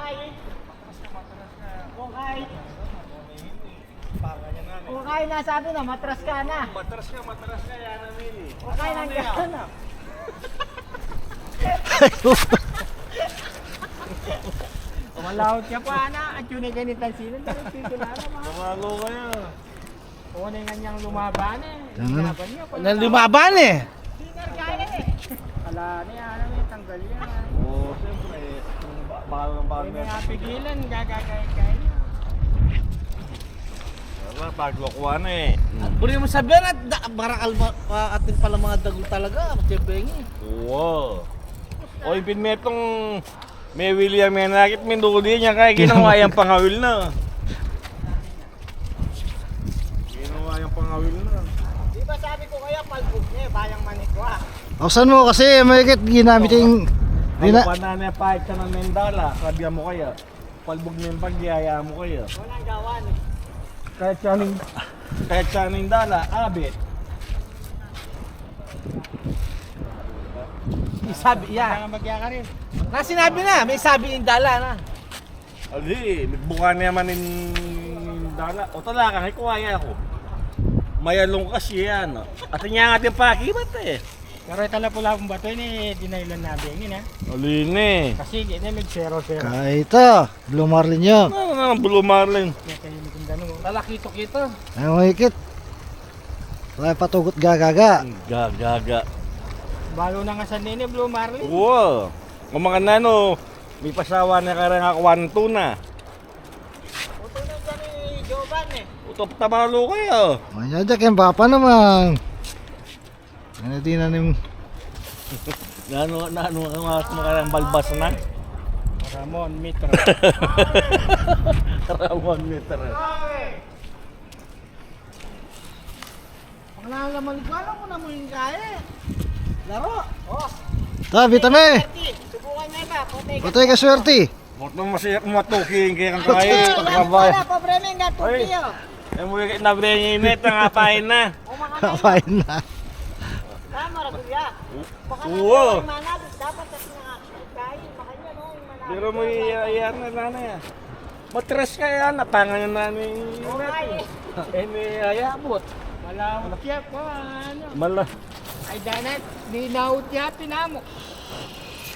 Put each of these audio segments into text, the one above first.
kahit, kung kahit, niya kung kahit nasabi na, matras ka na. Matras ka, matras ka, yan namin eh. Kung kahit nandiyan na. Malawot ka pa na, at yun ay ganitan sila, dahil titulara mga. Tumalo kayo. Kung ano yung kanyang lumaban eh. Yan na. Laban niya. Na lumaban eh. Sinar kaya eh. Ala niya, ano yung tanggal yan. Bahal ng bahal Hindi na. nga pigilan, gagagay-gay niya. Wala, paglokuha na eh. Buri mo sabihan at da, barakal ma, pa- atin pala mga dagol talaga. Tiyembengi. Wow. O, ipinmetong may William Menakit, minuli niya kaya ginawa yung pangawil na. Ginawa yung pangawil na. Di ba sabi ko kaya palbog niya, bayang manikwa. Ausan mo kasi mahigit ginamit yung... Di Ano na, pa na na pahit ka ng Mendala, sabihan mo kaya. Palbog niya yung pagyaya mo kaya. Walang gawan eh. Kahit siya ning, kahit siya ning dala, abit. may sabi, Kaya yeah. nga magya ka rin. Na sinabi na, may sabi yung dala na. Ali, buka naman yung dala. O talaga, ay kuwaya ako. Mayalong kasi yan. At niya nga din pakibat eh. Pero ito lang pula kung bato yun eh, dinailan na bingin ha. Ali na eh. Kasi hindi na may zero-zero. Kaya ito, Blue Marlin yun. Ano na, Blue Marlin. Kaya kayo may kundano. Talakito kita. Ay mahigit. Wala patugot gagaga. Gagaga. Balo na nga sa nini, Blue Marlin. Wow. Kung mga nano, may pasawa na karang akwan tuna. Puto na dyan ni Jovan eh. Utop tabalo kayo. Manyadak yung papa naman. Ano din na nim... Nano, nano, nano, makarang balbas na. Ramon Mitra. Karawang meter. Wala naman, wala mo naman yung kaya. Laro. Oh. Ta, bitame. Subukan na ba? Ka. Patay ka swerte. Huwag mo masaya matuking kaya kang Ay, kaya. wala Kabay. pala, pobre men, gatuti oh. Eh, mo yung nabre niya yung net, nangapain na. Umakanay. Kapain na. Baka manabit, dapat kasi nakakain. Makanya no, yung manabit. Pero mo iyan na nanay ah. Matras ka yan, napangan na namin. Okay. Eh, may ayabot. Malawot siya po, ano. Mala. Ay, danat, ninawot niya, pinamo.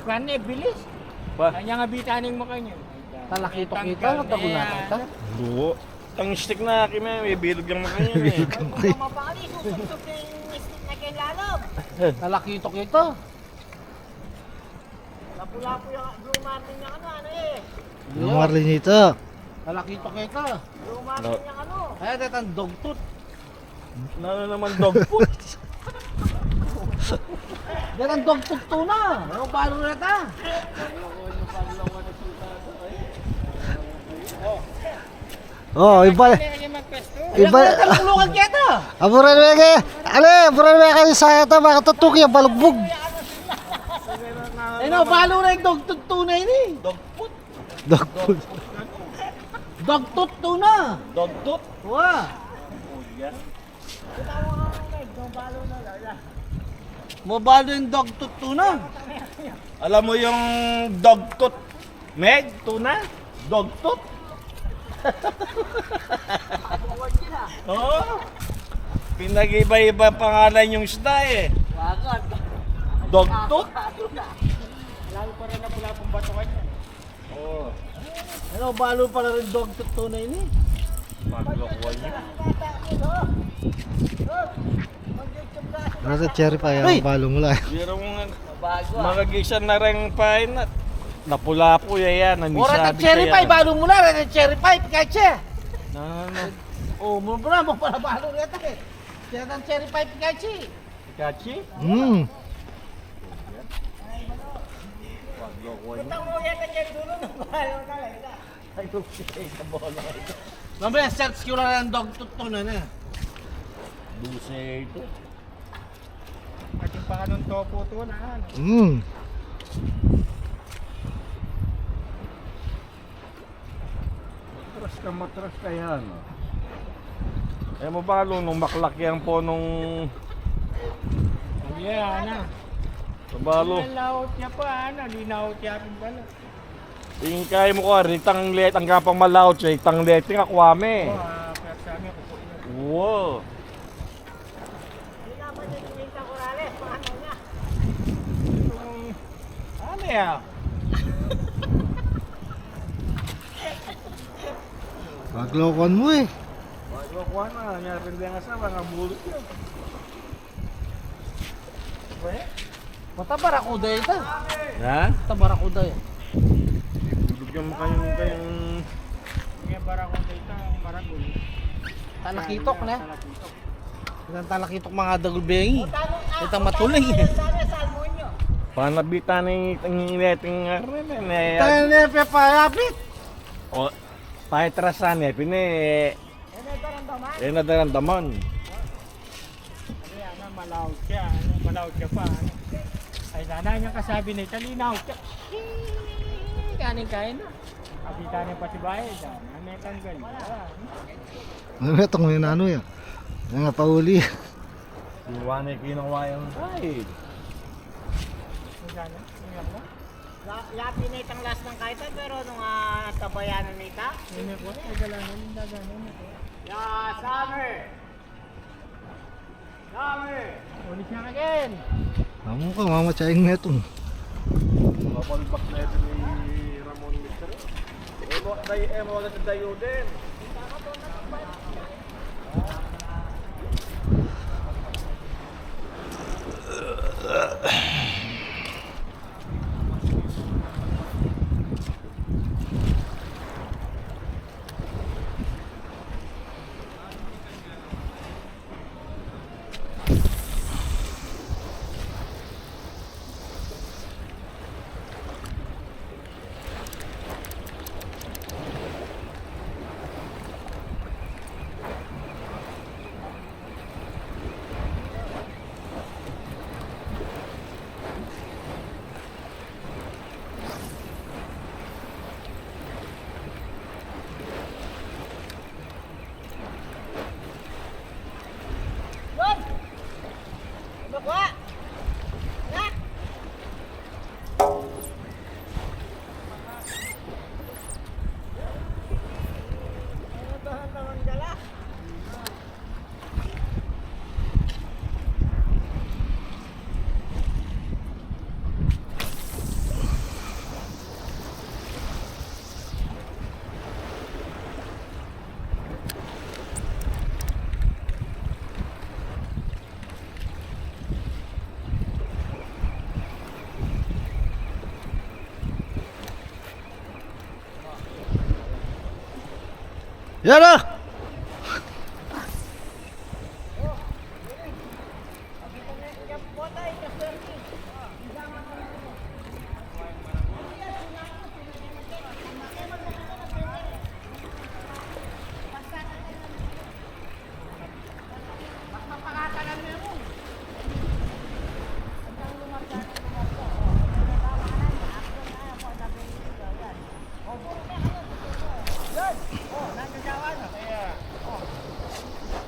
Kanya, bilis. Pa. Kanya nga bitaning mo kanya. Talakito kita, natagol na kita. Buo. Ang stick na akin may bilog yung mga yun eh. Kung mapakali, na yung na kailangan. Talakito kita. Lapu-lapu yung Blue Martin niya ano, ano eh. Blue Marlin ito. Talakito kita. Blue Martin niya ano. Kaya tatang dogtooth. Nano naman dog food. Yan ang dogtooth tuna. Ano balo na ta? Oh, iba. Kaya magpesto. Iba. Taluklukan kita. Aburan mo kaya. Ale, aburan mo kaya sa ito. Baka tutuki ang balugbog. Ano, balo na yung dogtooth tuna yun eh. Dog food. Dogtooth. Dogtooth tuna. Dog food. Wah. Mabalo yung dogtooth tuna. Alam mo yung dog tooth? Meg, tuna? Dog tooth? Oo. Pinag-iba-iba pangalan yung isda eh. Dog tooth? Lalo pa rin na pula pong bato kanya. Oo. Ano, balo pala rin dogtooth tuna yun eh. Maglokoy niya. Nasa cherry pa yung balo mo lang. Pero kung magagisan na rin pain na napula po yan. Mura ng cherry pie, balo mo na rin ng cherry pie, Pikachu. Na, na, Oh, mo pala mo para balo rin ito eh. Kaya ng cherry pie, Pikachu. Kachi? Hmm. Maglokoy niya. Ang uyan na dyan dulo ng balo na lang. Ay, okay, sa bola. Mamaya, search ko lang ng dogtooth tuna na. Duse ito. Ating pa kanong topo to na ano. Hmm. Matras ka, matras ka yan. Eh mo ba nung maklakyan po nung Yeah, ano. sabalo? Nalawot niya pa, ano. Linawot niya rin pala. Yung kaya mo ko, ritang let, ang gapang malaw, chay, tang letting akwame. Oh, ah, kaya sa amin, kuko. Wow. Ano ya? Paglokon mo eh. Ko na, nangyari nga sa mga bulot yun. Mata barakuda ito. Ha? Mata barakuda yan. Bigyan mo kayong kayong... may barako dito, barako. Talakitok na. Talakitok. Ilang talakitok mga dagulbengi. Ito matuloy. Panabita ni ang ineting rin eh. Tayo na pepayapit. O, pahitrasan eh, pine... Eh, nadaramdaman. Ano yan, ano, malawag siya, ano, malawag siya pa, ano. Ay, sana niyang kasabi na italinaw siya. Kanin kain na. Abita niya pa si Bahay, sana may tanggal. Ano itong may nano yan? Mga pauli. Iwan eh, kinawa yung sana, yung ba? Lapi na itang last ng kaita pero nung uh, tabayanan nita. Yun ako, ay galanan, yung daganan Ya, summer! Summer! Ulit siya again. Amo ka, mamatsaing na itong. Mapalbak na ito ni Ramon Mister. Eh, mo, day, eh, mo, na dayo din. Bakwa! Yan na!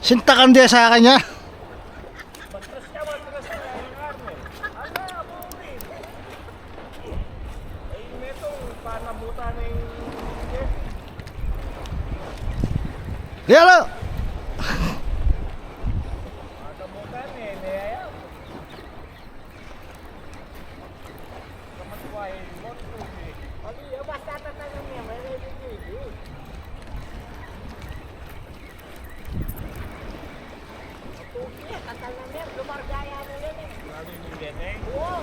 Sintakan dia sa akin niya. Eh, metong panabutan ng Yan na! panabutan eh, niyaya. Kamatway, mo eh. Pag iyo, basta tatanong niya, may nabibigay. Tuki, tatal na niya, lumargaya na yun eh. Lalo yung dete. Oo,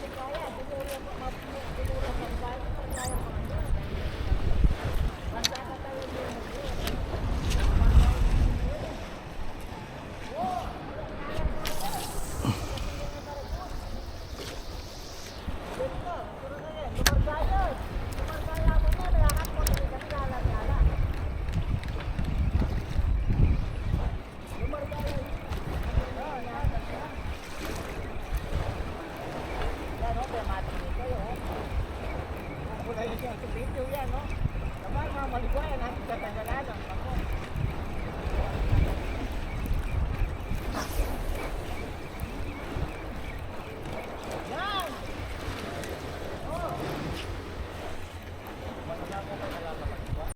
lumargaya, dumura pa, dumura pa, lumargaya pa. Basta tatanong niya, lumargaya. Lumargaya mo na, lahat mo na yung kailangan. Yan, oh, dramatic kayo, oh. Wala yun yan, sa video yan, oh. Kapag mga maligwayan, natin sa tagalan, ang pako.